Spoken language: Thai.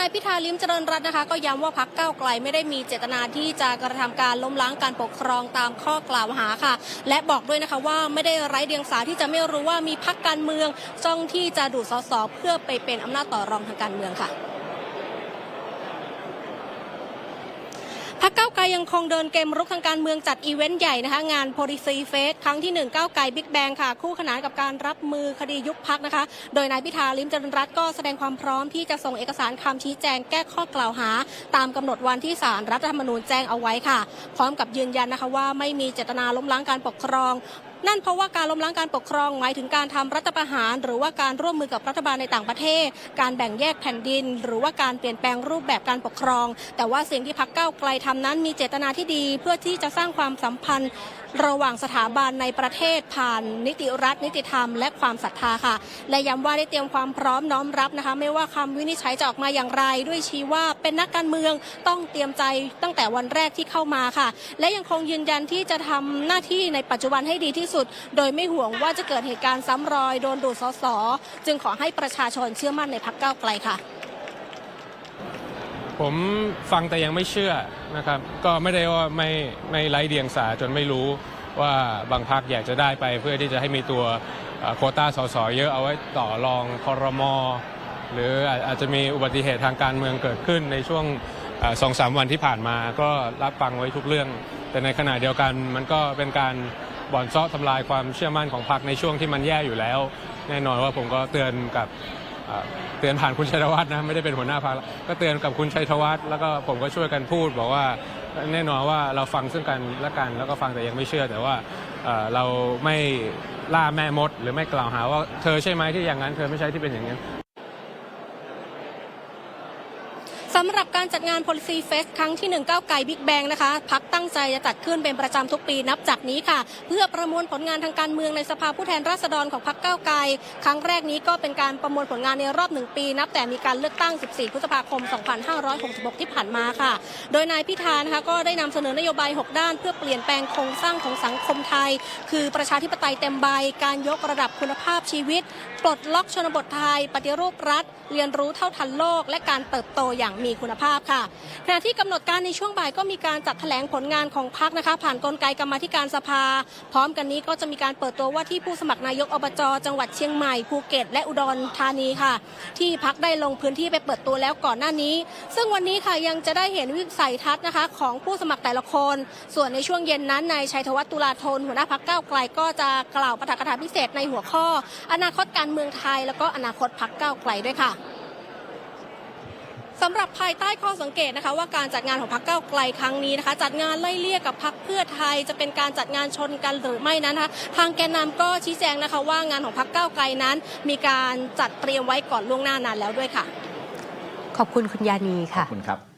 นายพิธาลิมเจริญรัตน์นะคะ ก็ย้ำว่าพักก้าไกลไม่ได้มีเจตนาที่จะกระทำการล้มล้างการปกครองตามข้อกล่าวหาค่ะ และบอกด้วยนะคะว่าไม่ได้ไร้เดียงสาที่จะไม่รู้ว่ามีพักการเมืองจ้องที่จะดูดสสเพื่อไปเป็นอำนาจต่อรองทางการเมืองค่ะ พักเก้าไกลยังคงเดินเกมรุกทางการเมืองจัดอีเวนต์ใหญ่นะคะ งานโพลิซีเฟสครั้งที่ 1 ก้าวไกลบิ๊กแบงค่ะ คู่ขนานกับการรับมือคดียุบพักนะคะ โดยนายพิธาลิมเจริญรัตน์ก็แสดงความพร้อมที่จะส่งเอกสารคำชี้แจงแก้ข้อกล่าวหา ตามกำหนดวันที่ศาลรัฐธรรมนูญแจ้งเอาไว้ค่ะ พร้อมกับยืนยันนะคะว่าไม่มีเจตนาล้มล้างการปกครอง นั่นเพราะว่าการล้มล้างการปกครองหมายถึงการทำรัฐประหาร หรือว่าการร่วมมือกับรัฐบาลในต่างประเทศ การแบ่งแยกแผ่นดิน หรือว่าการเปลี่ยนแปลงรูปแบบการปกครอง แต่ว่าสิ่งที่พักเก้าไกลทำนั้นมีเจตนาที่ดี เพื่อที่จะสร้างความสัมพันธ์ระหว่างสถาบันในประเทศผ่าน นิติรัฐ นิติธรรม และความศรัทธาค่ะ และย้ำว่าได้เตรียมความพร้อมน้อมรับนะคะ ไม่ว่าคำวินิจฉัยจะออกมาอย่างไร ด้วยชี้ว่าเป็นนักการเมืองต้องเตรียมใจตั้งแต่วันแรกที่เข้ามาค่ะ และยังคงยืนยันที่จะทำหน้าที่ในปัจจุบันให้ดีที่สุด โดยไม่ห่วงว่าจะเกิดเหตุการณ์ซ้ำรอยโดนดูดสสจึงขอให้ประชาชนเชื่อมั่นในพักเก้าไกลค่ะ ผมฟังแต่ยังไม่เชื่อนะครับ ก็ไม่ได้ว่าไม่ไม่ไร้เดียงสาจนไม่รู้ว่าบางพักอยากจะได้ไปเพื่อที่จะให้มีตัวโคต้าสสเยอะเอาไว้ต่อรองคอรมอหรืออาจจะมีอุบัติเหตุทางการเมืองเกิดขึ้นในช่วงสองสามวันที่ผ่านมาก็รับฟังไว้ทุกเรื่อง แต่ในขณะเดียวกันมันก็เป็นการบ่อนซาะทำลายความเชื่อมั่นของพรรคในช่วงที่มันแย่อยู่แล้ว แน่นอนว่าผมก็เตือนกับ เตือนผ่านคุณชัยธวัฒน์นะไม่ได้เป็นหัวหน้าพรรคก็เตือนกับคุณชัยธวัฒน์แล้วก็ผมก็ช่วยกันพูด บอกว่าแน่นอนว่าเราฟังซึ่งกันและกัน แล้วก็ฟังแต่ยังไม่เชื่อ แต่ว่าเอ่อเราไม่ล่าแม่มด หรือไม่กล่าวหาว่าเธอใช่ไหมที่อย่างนั้น เธอไม่ใช่ที่เป็นอย่างนั้น สำหรับการจัดงาน Policy Fest ครั้งที่1ก้าไกลบิ๊กแบงนะคะพักตั้งใจจะจัดขึ้นเป็นประจำทุกปีนับจากนี้ค่ะ เพื่อประมวลผลงานทางการเมืองในสภาผู้แทนราษฎรของพักเก้าไกลครั้งแรกนี้ก็เป็นการประมวลผลงานในรอบหนึ่งปี นับแต่มีการเลือกตั้ง 14 พฤษภาคม 2566 ที่ผ่านมาค่ะ โดยนายพิธานะคะก็ได้นำเสนอนโยบาย 6 ด้าน เพื่อเปลี่ยนแปลงโครงสร้างของสังคมไทย คือประชาธิปไตยเต็มใบ การยกระดับคุณภาพชีวิต ปลดล็อกชนบทไทย ปฏิรูปรัฐ เรียนรู้เท่าทันโลก และการเติบโตอย่างมีคุณภาพค่ะขณะที่กำหนดการในช่วงบ่ายก็มีการจัดแถลงผลงานของพักนะคะ ผ่านกลไกกรรมธิการสภา พร้อมกันนี้ก็จะมีการเปิดตัวว่าที่ผู้สมัครนายกอบจจังหวัดเชียงใหม่ภูเก็ต และอุดรธานีค่ะ ที่พักได้ลงพื้นที่ไปเปิดตัวแล้วก่อนหน้านี้ ซึ่งวันนี้ค่ะยังจะได้เห็นวิสัยทัศน์นะคะ ของผู้สมัครแต่ละคน ส่วนในช่วงเย็นนั้นนายชัยธวัฒน์ตุลาธนหัวหน้าพักก้าวไกลก็จะกล่าวปาฐกถาพิเศษในหัวข้อ อนาคตการเมืองไทย แล้วก็อนาคตพักก้าวไกลด้วยค่ะ สำหรับภายใต้ข้อสังเกตนะคะว่าการจัดงานของพรรคก้าวไกลครั้งนี้นะคะ จัดงานไล่เลี่ยกับพรรคเพื่อไทยจะเป็นการจัดงานชนกันหรือไม่นั้นนะคะทางแกนนำก็ชี้แจงนะคะว่างานของพรรคก้าวไกลนั้น มีการจัดเตรียมไว้ก่อนล่วงหน้านานแล้วด้วยค่ะ ขอบคุณคุณยานีขอค่ะบคุณครับ